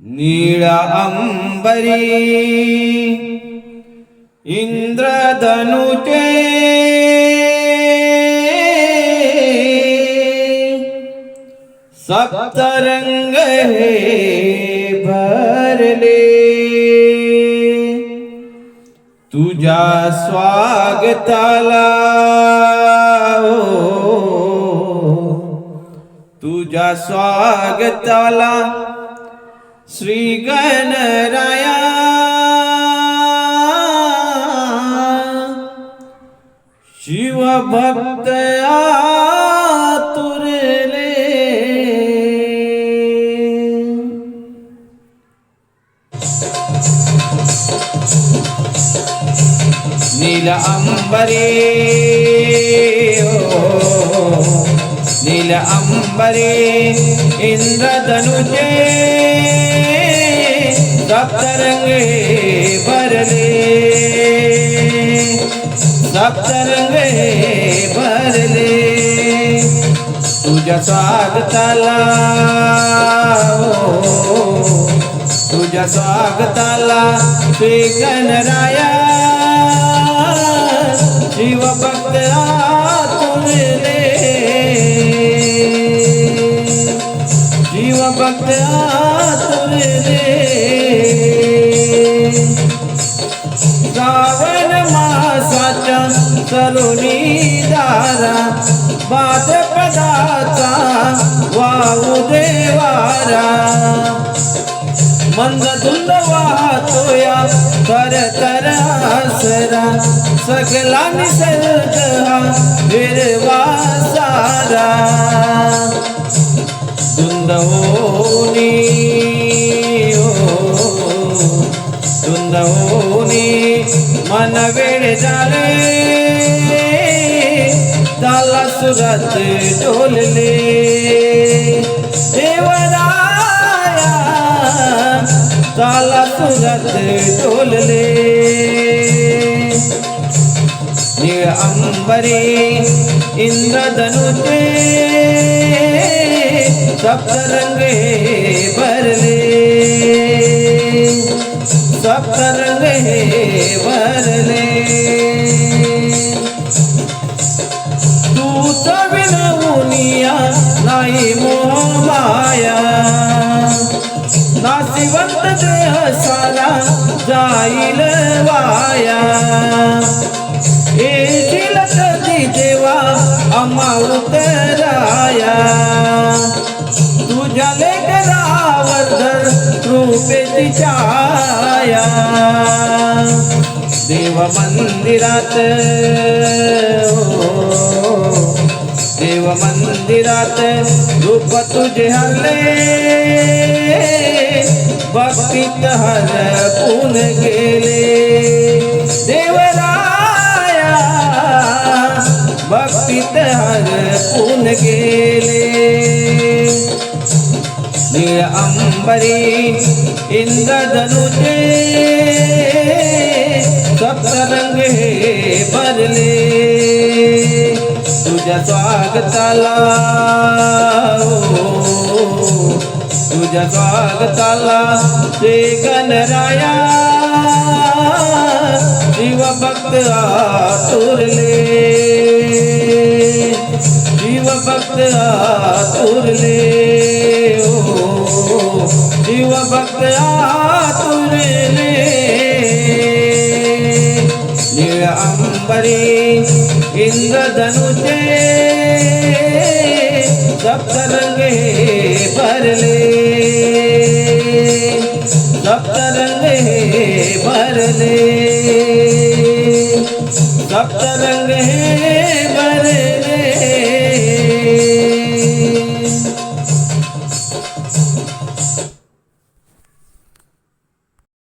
नीळा अंबरी इंद्रधनुचे सप्तरंग हे भरले। तुझ्या स्वागताला ओ, तुझ्या स्वागताला श्री गणराया शिवभक्त तुरले नील अंबरे नील अंबरे इंद्रधनुजे सप्तरंगे भरले. सप्तरंगे भरले. तुझ्या स्वागताला हो. तुझ्या स्वागताला श्री गणराया शिवभक्त आतुरले. श्रावण मासाच्या तरुणी दारा भाद्रपदाचा वाऊ देवारा. मंद धुंद वाहतोया तर तर आसरा सगला निसर्ग हा विरवा सारा. धुंद मन वेळ झाले. ताला सुरात डोलले. देवराया ताला सुरात डोलले. निळ अंबरे इंद्रधनुते सप्तरंगे भरले. सप्तरंगे भरले तूच विनवुनिया नाही मोहमाया। नाशिवंत देह सारा जाईल वाया। येशील कधी देवा अमावत उतराया तुझ्या लेकरावर धर कृपेची छाया देव मंदिरात देव मंदिरात रूप तुझे हल्ले भक्तीत हरपून गेले. देवराया भक्तीत हरपून गेले. निळ अंबरी इंद्रधनुचे सप्तरंग हे भरले तुझ्या स्वागताला तुझ्या स्वागताला ते गणराया शिवभक्त आतुरले. शिवभक्त आतुरले निळ अंबरी इंद्रधनुचे सप्तरंगे भरले सप्तरंगे भरले सप्तरंगे